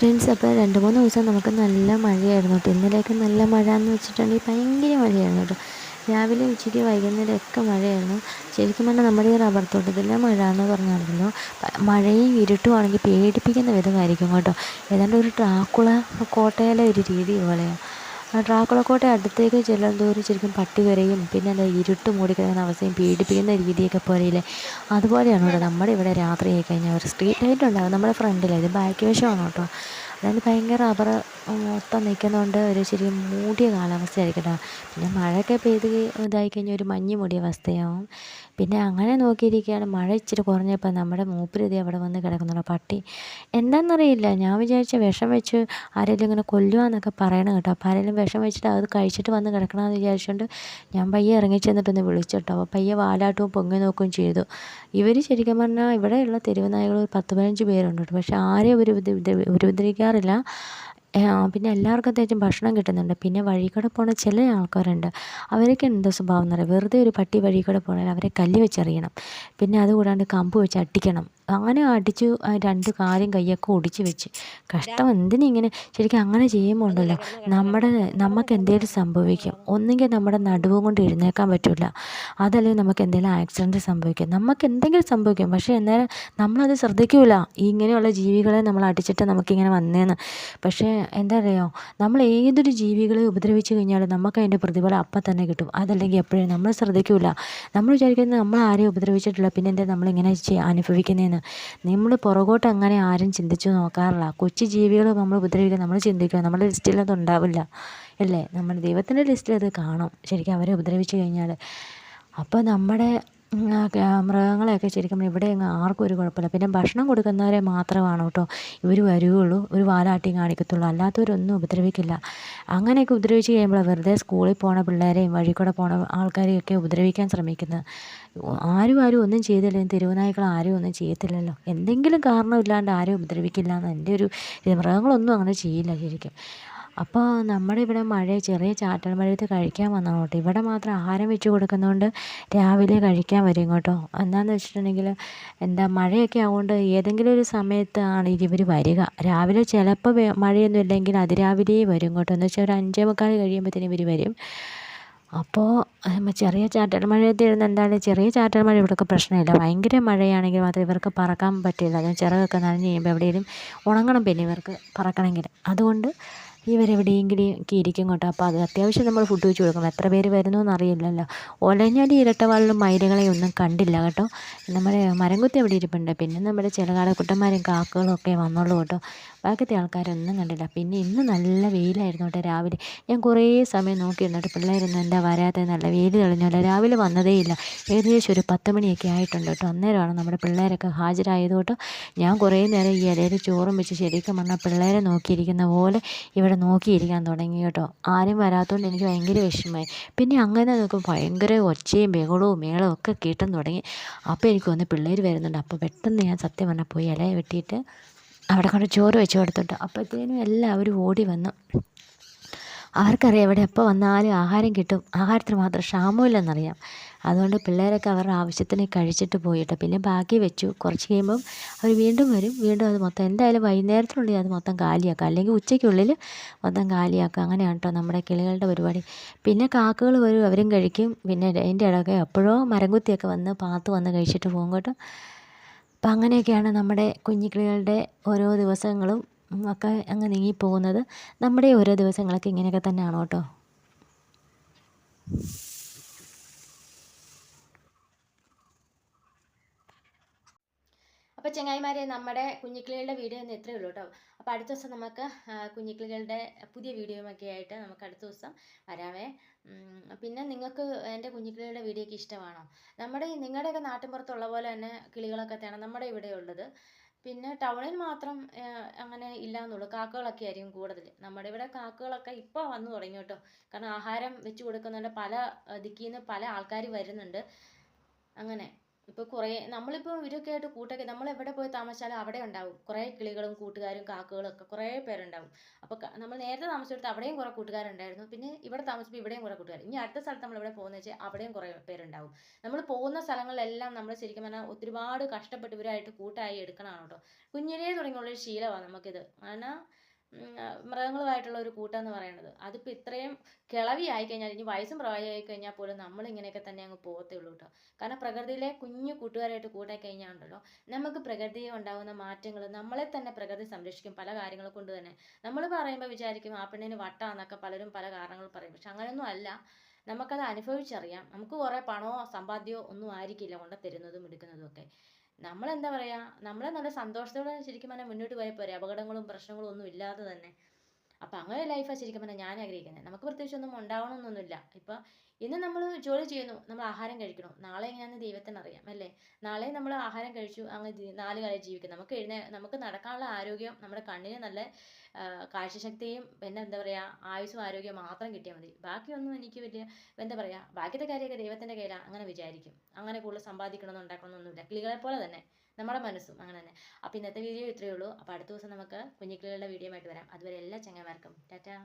Friends അപ്പോൾ രണ്ട് മൂന്ന് ദിവസം നമുക്ക് നല്ല മഴയായിരുന്നു കേട്ടോ. ഇന്നലെയൊക്കെ നല്ല മഴ എന്ന് വെച്ചിട്ടുണ്ടെങ്കിൽ ഭയങ്കര മഴയായിരുന്നു കേട്ടോ. രാവിലെ ഉച്ചയ്ക്ക് വൈകുന്നേരമൊക്കെ മഴയായിരുന്നു. ശരിക്കും പറഞ്ഞാൽ നമ്മുടെ ഈ റബ്ബർ തോട്ടത്തിലെ മഴ എന്ന് പറഞ്ഞാണല്ലോ മഴയും ഇരുട്ടുമാണെങ്കിൽ പേടിപ്പിക്കുന്ന വിധമായിരിക്കും കേട്ടോ. ഏതാണ്ട് ഒരു ട്രാക്കുള കോട്ടയിലെ ഒരു രീതി പോലെയാണ് ഡ്രാക്കുള കോട്ട അടുത്തേക്ക് ചെല്ലുന്തോറും ശരിക്കും പട്ടി വരെയും പിന്നെ എന്താ ഇരുട്ട് മൂടിക്കിടക്കുന്ന അവസ്ഥയും പേടിപ്പിക്കുന്ന രീതിയൊക്കെ പോലെയില്ലേ? അതുപോലെയാണ് ഇവിടെ നമ്മുടെ ഇവിടെ രാത്രി ആയി കഴിഞ്ഞാൽ ഒരു സ്ട്രീറ്റ് ലൈറ്റ് ഉണ്ടാകും നമ്മുടെ ഫ്രണ്ടിൽ ഇത് ബാക്ക് വശമാണ് കേട്ടോ. അതായത് ഭയങ്കര റബ്ബർ മൊത്തം നിൽക്കുന്നതുകൊണ്ട് ഒരു ശരിക്കും മൂടിയ കാലാവസ്ഥയായിരിക്കും കേട്ടോ. പിന്നെ മഴയൊക്കെ പെയ്ത് ഇതായി കഴിഞ്ഞാൽ ഒരു മഞ്ഞ് മൂടിയ അവസ്ഥയാവും. പിന്നെ അങ്ങനെ നോക്കിയിരിക്കുകയാണ്. മഴ ഇച്ചിരി കുറഞ്ഞപ്പോൾ നമ്മുടെ മൂപ്പരിതി അവിടെ വന്ന് കിടക്കുന്നുള്ള പട്ടി എന്താണെന്നറിയില്ല ഞാൻ വിചാരിച്ച വിഷം വെച്ച് ആരെങ്കിലും ഇങ്ങനെ കൊല്ലുവാന്നൊക്കെ പറയണം കേട്ടോ. അപ്പോൾ ആരെങ്കിലും വിഷം വെച്ചിട്ട് അത് കഴിച്ചിട്ട് വന്ന് കിടക്കണമെന്ന് വിചാരിച്ചുകൊണ്ട് ഞാൻ പയ്യെ ഇറങ്ങി ചെന്നിട്ടൊന്ന് വിളിച്ചു കേട്ടോ അപ്പോൾ പയ്യെ വാലാട്ടവും പൊങ്ങി നോക്കുകയും ചെയ്തു. ഇവർ ശരിക്കും പറഞ്ഞാൽ ഇവിടെയുള്ള തെരുവ് നായകൾ ഒരു പത്ത് പതിനഞ്ച് പേരുണ്ട് പക്ഷേ ആരെയും ഒരു ഉപദ്രവിക്കാറില്ല. പിന്നെ എല്ലാവർക്കും അത്യാവശ്യം ഭക്ഷണം കിട്ടുന്നുണ്ട്. പിന്നെ വഴി കൂടെ പോണ ചില ആൾക്കാരുണ്ട്. അവരൊക്കെ എന്താ സ്വഭാവം എന്ന് പറയുക വെറുതെ ഒരു പട്ടി വഴി കൂടെ പോയാൽ അവരെ കല്ല് വെച്ചെറിയണം. പിന്നെ അതുകൂടാണ്ട് കമ്പ് വെച്ച് അടിക്കണം. അങ്ങനെ അടിച്ചു രണ്ട് കാലും കൈയൊക്കെ ഒടിച്ച് വെച്ച്. കഷ്ടം എന്തിനിങ്ങനെ ശരിക്കും അങ്ങനെ ചെയ്യുമ്പോൾ ഉണ്ടല്ലോ. നമ്മുടെ നമുക്ക് എന്തെങ്കിലും സംഭവിക്കും. ഒന്നുകിൽ നമ്മുടെ നടുവും കൊണ്ട് എഴുന്നേൽക്കാൻ പറ്റില്ല അതല്ലെങ്കിൽ നമുക്ക് എന്തെങ്കിലും ആക്സിഡന്റ് സംഭവിക്കും. നമുക്ക് എന്തെങ്കിലും സംഭവിക്കും. പക്ഷേ എന്നാലും നമ്മളത് ശ്രദ്ധിക്കില്ല ഇങ്ങനെയുള്ള ജീവികളെ നമ്മൾ അടിച്ചിട്ട് നമുക്കിങ്ങനെ വന്നേന്ന്. പക്ഷേ എന്താ പറയുക നമ്മൾ ഏതൊരു ജീവികളെ ഉപദ്രവിച്ചു കഴിഞ്ഞാലും നമുക്ക് അതിന്റെ പ്രതിഫലം അപ്പം തന്നെ കിട്ടും. അതല്ലെങ്കിൽ എപ്പോഴും നമ്മൾ ശ്രദ്ധിക്കൂല. നമ്മൾ വിചാരിക്കുന്നത് നമ്മൾ ആരെയും ഉപദ്രവിച്ചിട്ടില്ല. പിന്നെ എന്താ നമ്മളിങ്ങനെ അനുഭവിക്കുന്നതെന്ന് നമ്മൾ പുറകോട്ട് അങ്ങനെ ആരും ചിന്തിച്ചു നോക്കാറില്ല. കൊച്ചു ജീവികൾ നമ്മൾ ഉപദ്രവിക്കുക നമ്മൾ ചിന്തിക്കുക നമ്മുടെ ലിസ്റ്റിൽ അത് ഉണ്ടാവില്ല. അല്ലേ? നമ്മുടെ ദൈവത്തിന്റെ ലിസ്റ്റിൽ അത് കാണും. ശരിക്കും അവരെ ഉപദ്രവിച്ചു കഴിഞ്ഞാൽ അപ്പോൾ നമ്മുടെ മൃഗങ്ങളെയൊക്കെ ശരിക്കും ഇവിടെ അങ്ങ് ആർക്കും ഒരു കുഴപ്പമില്ല. പിന്നെ ഭക്ഷണം കൊടുക്കുന്നവരെ മാത്രമാണ് കേട്ടോ. ഇവർ വരികയുള്ളൂ ഒരു വാലാട്ടിയും കാണിക്കത്തുള്ളൂ. അല്ലാത്തവരൊന്നും ഉപദ്രവിക്കില്ല. അങ്ങനെയൊക്കെ ഉപദ്രവിച്ച് കഴിയുമ്പോൾ വെറുതെ സ്കൂളിൽ പോണ പിള്ളേരെയും വഴി കൂടെ പോണ ആൾക്കാരെയൊക്കെ ഉപദ്രവിക്കാൻ ശ്രമിക്കുന്നത്. ആരും ആരും ഒന്നും ചെയ്തില്ലെങ്കിൽ തെരുവുനായ്ക്കൾ ആരും ഒന്നും ചെയ്യത്തില്ലല്ലോ. എന്തെങ്കിലും കാരണമില്ലാണ്ട് ആരും ഉപദ്രവിക്കില്ല എന്ന് എന്റെ ഒരു മൃഗങ്ങളൊന്നും അങ്ങനെ ചെയ്യില്ല ശരിക്കും. അപ്പോൾ നമ്മുടെ ഇവിടെ മഴ ചെറിയ ചാറ്റൽ മഴയത്ത് കഴിക്കാൻ വന്നതാണ് കേട്ടോ. ഇവിടെ മാത്രം ആഹാരം വെച്ച് കൊടുക്കുന്നതുകൊണ്ട് രാവിലെ കഴിക്കാൻ വരും കേട്ടോ. എന്താണെന്ന് വെച്ചിട്ടുണ്ടെങ്കിൽ എന്താ മഴയൊക്കെ ആവുകൊണ്ട് ഏതെങ്കിലും ഒരു സമയത്താണ് ഇവർ വരിക. രാവിലെ ചിലപ്പോൾ മഴയൊന്നും ഇല്ലെങ്കിൽ അതിരാവിലെ വരും കേട്ടോ. എന്ന് വെച്ചാൽ ഒരു അഞ്ചേ മുക്കാൽ കഴിയുമ്പോഴത്തേനും ഇവർ വരും. അപ്പോൾ ചെറിയ ചാറ്റൽ മഴയത്ത് ഇരുന്ന് എന്തായാലും ചെറിയ ചാറ്റൽ മഴ ഇവിടെയൊക്കെ പ്രശ്നമില്ല. ഭയങ്കര മഴയാണെങ്കിൽ മാത്രം ഇവർക്ക് പറക്കാൻ പറ്റില്ല. ചിറകൊക്കെ നനഞ്ഞ് കഴിയുമ്പോൾ എവിടെയെങ്കിലും ഉണങ്ങണം പിന്നെ ഇവർക്ക് പറക്കണമെങ്കിൽ. അതുകൊണ്ട് ഇവരെവിടെയെങ്കിലും ഒക്കെ ഇരിക്കും കേട്ടോ. അപ്പോൾ അത് അത്യാവശ്യം നമ്മൾ ഫുഡ് വെച്ച് കൊടുക്കണം. എത്ര പേര് വരുന്നു എന്നറിയില്ലല്ലോ ഒലഞ്ഞടി ഇരട്ടവാളിലും മയിലുകളെ ഒന്നും കണ്ടില്ല കേട്ടോ. നമ്മുടെ മരംകുത്തി അവിടെ ഇരിപ്പുണ്ട്. പിന്നെ നമ്മുടെ ചില കാടക്കുട്ടന്മാരും കാക്കകളും ഒക്കെ വന്നോളൂ കേട്ടോ. ബാക്കിയത്തെ ആൾക്കാരൊന്നും കണ്ടില്ല. പിന്നെ ഇന്ന് നല്ല വെയിലായിരുന്നു കേട്ടോ രാവിലെ. ഞാൻ കുറേ സമയം നോക്കി നിന്നിട്ട് പിള്ളേരൊന്നും എന്താ വരാത്തത് നല്ല വെയിൽ തെളിഞ്ഞല്ലോ രാവിലെ വന്നതേ ഇല്ല. ഏകദേശം ഒരു പത്ത് മണിയൊക്കെ ആയിട്ടുണ്ട് കേട്ടോ. അന്നേരമാണ് നമ്മുടെ പിള്ളേരൊക്കെ ഹാജരായത് കേട്ടോ ഞാൻ കുറേ നേരം ഈ ഇലയിൽ ചോറും വെച്ച് ശരിക്കും പറഞ്ഞാൽ പിള്ളേരെ നോക്കിയിരിക്കുന്ന പോലെ ഇവിടെ നോക്കിയിരിക്കാൻ തുടങ്ങി കേട്ടോ. ആരും വരാത്തതുകൊണ്ട് എനിക്ക് ഭയങ്കര വിഷമമായി. പിന്നെ അങ്ങനെ നോക്കുമ്പോൾ ഭയങ്കര ഒച്ചയും ബഹളവും മേളവും ഒക്കെ കേട്ടെന്ന് തുടങ്ങി. അപ്പോൾ എനിക്ക് വന്ന് പിള്ളേർ വരുന്നുണ്ട്. അപ്പോൾ പെട്ടെന്ന് ഞാൻ സത്യം പറഞ്ഞാൽ പോയി ഇല വെട്ടിയിട്ട് അവിടെ കൊണ്ട് ചോറ് വെച്ച് കൊടുത്തിട്ട്. അപ്പോഴത്തേനും എല്ലാവരും ഓടി വന്നു. അവർക്കറിയാം ഇവിടെ എപ്പോൾ വന്നാലും ആഹാരം കിട്ടും. ആഹാരത്തിന് മാത്രം ക്ഷാമമില്ലെന്നറിയാം. അതുകൊണ്ട് പിള്ളേരൊക്കെ അവരുടെ ആവശ്യത്തിന് കഴിച്ചിട്ട് പോയിട്ട്. പിന്നെ ബാക്കി വെച്ചു. കുറച്ച് കഴിയുമ്പം അവർ വീണ്ടും വരും. വീണ്ടും അത് മൊത്തം എന്തായാലും വൈകുന്നേരത്തിനുള്ളിൽ അത് മൊത്തം കാലിയാക്കുക അല്ലെങ്കിൽ ഉച്ചയ്ക്കുള്ളിൽ മൊത്തം കാലിയാക്കുക അങ്ങനെയാണ് കേട്ടോ നമ്മുടെ കിളികളുടെ പരിപാടി. പിന്നെ കാക്കകൾ വരും. അവരും കഴിക്കും. പിന്നെ അതിന്റെ ഇടയ്ക്ക് എപ്പോഴോ മരംകുത്തിയൊക്കെ വന്ന് പാത്ത് വന്ന് കഴിച്ചിട്ട് പോകും കേട്ടോ. അപ്പം അങ്ങനെയൊക്കെയാണ് നമ്മുടെ കുഞ്ഞിക്കിളികളുടെ ഓരോ ദിവസങ്ങളും ഒക്കെ അങ്ങ് നീങ്ങിപ്പോകുന്നത്. നമ്മുടെ ഓരോ ദിവസങ്ങളൊക്കെ ഇങ്ങനെയൊക്കെ തന്നെയാണ് കേട്ടോ അപ്പോൾ ചങ്ങായിമാരെ നമ്മുടെ കുഞ്ഞിക്കിളികളുടെ വീഡിയോ ഒന്ന് ഇത്രയേ ഉള്ളൂ കേട്ടോ. അപ്പോൾ അടുത്ത ദിവസം നമുക്ക് കുഞ്ഞിക്കിളികളുടെ പുതിയ വീഡിയോയുമൊക്കെ ആയിട്ട് നമുക്ക് അടുത്ത ദിവസം വരാമേ പിന്നെ നിങ്ങൾക്ക് എന്റെ കുഞ്ഞിക്കിളികളുടെ വീഡിയോ ഒക്കെ ഇഷ്ടമാണോ? നമ്മുടെ നിങ്ങളുടെയൊക്കെ നാട്ടിൻപുറത്തുള്ള പോലെ തന്നെ കിളികളൊക്കെ തന്നെ നമ്മുടെ ഇവിടെ ഉള്ളത്. പിന്നെ ടൗണിൽ മാത്രം അങ്ങനെ ഇല്ല എന്നുള്ളൂ കാക്കകളൊക്കെ ആയിരിക്കും കൂടുതൽ. നമ്മുടെ ഇവിടെ കാക്കകളൊക്കെ ഇപ്പോൾ വന്നു തുടങ്ങി കേട്ടോ. കാരണം ആഹാരം വെച്ച് കൊടുക്കുന്നുണ്ട് പല ദിക്കിൽ നിന്ന് പല ആൾക്കാർ വരുന്നുണ്ട്. അങ്ങനെ. ഇപ്പോൾ കുറേ നമ്മളിപ്പോൾ ഇവരൊക്കെ ആയിട്ട് കൂട്ടൊക്കെ നമ്മൾ എവിടെ പോയി താമസിച്ചാലും അവിടെ ഉണ്ടാവും. കുറേ കിളികളും കൂട്ടുകാരും കാക്കകളും ഒക്കെ കുറേ പേരുണ്ടാവും. അപ്പോൾ നമ്മൾ നേരത്തെ താമസിച്ചെടുത്ത് അവിടെയും കുറേ കൂട്ടുകാരുണ്ടായിരുന്നു. പിന്നെ ഇവിടെ താമസിച്ചപ്പോൾ ഇവിടെയും കുറേ കൂട്ടുകാർ ഇനി അടുത്ത സ്ഥലത്ത് നമ്മൾ എവിടെ പോകുന്നത് വെച്ചാൽ അവിടെയും കുറേ പേരുണ്ടാവും. നമ്മൾ പോകുന്ന സ്ഥലങ്ങളിലെല്ലാം നമ്മൾ ശരിക്കും പറഞ്ഞാൽ ഒരുപാട് കഷ്ടപ്പെട്ട് ഇവരായിട്ട് കൂട്ടായി എടുക്കണതാണ് കേട്ടോ. കുഞ്ഞിലേ തുടങ്ങിയുള്ളൊരു ശീലമാണ് നമുക്കിത്. കാരണം മൃഗങ്ങളുമായിട്ടുള്ള ഒരു കൂട്ടം എന്ന് പറയുന്നത് അതിപ്പോൾ ഇത്രയും കിളവി ആയിക്കഴിഞ്ഞാൽ ഇനി വയസ്സും പ്രായമായി കഴിഞ്ഞാൽ പോലും നമ്മൾ ഇങ്ങനെയൊക്കെ തന്നെ അങ്ങ് പോകത്തേ ഉള്ളൂ കേട്ടോ. കാരണം പ്രകൃതിയിലെ കുഞ്ഞു കൂട്ടുകാരായിട്ട് കൂടെ കഴിഞ്ഞാൽ ഉണ്ടല്ലോ നമുക്ക് പ്രകൃതിയിൽ ഉണ്ടാകുന്ന മാറ്റങ്ങൾ നമ്മളെ തന്നെ പ്രകൃതി സംരക്ഷിക്കും പല കാര്യങ്ങൾ കൊണ്ട് തന്നെ. നമ്മൾ പറയുമ്പോൾ വിചാരിക്കും ആ പെണ്ണിന് വട്ടാന്നൊക്കെ പലരും പല കാരണങ്ങൾ പറയും. പക്ഷെ അങ്ങനെയൊന്നും അല്ല. നമുക്കത് അനുഭവിച്ചറിയാം. നമുക്ക് കുറേ പണമോ സമ്പാദ്യമോ ഒന്നും ആയിരിക്കില്ല കൊണ്ട് തരുന്നതും എടുക്കുന്നതും ഒക്കെ. നമ്മളെന്താ പറയുക നമ്മൾ നല്ല സന്തോഷത്തോടെ ശരിക്കും പറഞ്ഞാൽ മുന്നോട്ട് പോയാൽ പോരെ. അപകടങ്ങളും പ്രശ്നങ്ങളും ഒന്നും ഇല്ലാതെ തന്നെ. അപ്പം അങ്ങനെ ലൈഫാണ് ശരിക്കും പറഞ്ഞാൽ ഞാൻ ആഗ്രഹിക്കുന്നത് നമുക്ക് പ്രത്യേകിച്ച് ഒന്നും ഉണ്ടാവണമെന്നൊന്നുമില്ല ഇപ്പം ഇന്ന് നമ്മൾ ജോലി ചെയ്യുന്നു നമ്മൾ ആഹാരം കഴിക്കണം. നാളെ എങ്ങനെയാണെന്ന് ദൈവത്തിന് അറിയാം അല്ലേ? നാളെ നമ്മൾ ആഹാരം കഴിച്ചു അങ്ങനെ നാല് കാലം ജീവിക്കും. നമുക്ക് എഴുന്നേ നമുക്ക് നടക്കാനുള്ള ആരോഗ്യം നമ്മുടെ കണ്ണിന് നല്ല കാഴ്ചശക്തിയും പിന്നെ എന്താ പറയുക ആയുസ്സും ആരോഗ്യവും മാത്രം കിട്ടിയാൽ മതി. ബാക്കിയൊന്നും എനിക്ക് വലിയ എന്താ പറയുക ബാക്കിയത്തെ കാര്യമൊക്കെ ദൈവത്തിന്റെ കയ്യിലാണ് അങ്ങനെ വിചാരിക്കും. അങ്ങനെ കൂടുതൽ സമ്പാദിക്കണമെന്ന് ഉണ്ടാക്കണമെന്നൊന്നുമില്ല കിളികളെ പോലെ തന്നെ നമ്മുടെ മനസ്സും അങ്ങനെ തന്നെ. അപ്പോൾ ഇന്നത്തെ വീഡിയോ ഇത്രയേ ഉള്ളൂ. അപ്പോൾ അടുത്ത ദിവസം നമുക്ക് കുഞ്ഞിക്കിളികളുടെ വീഡിയോ ആയിട്ട് വരാം. അതുവരെ എല്ലാ ചങ്ങന്മാർക്കും ടാറ്റാ.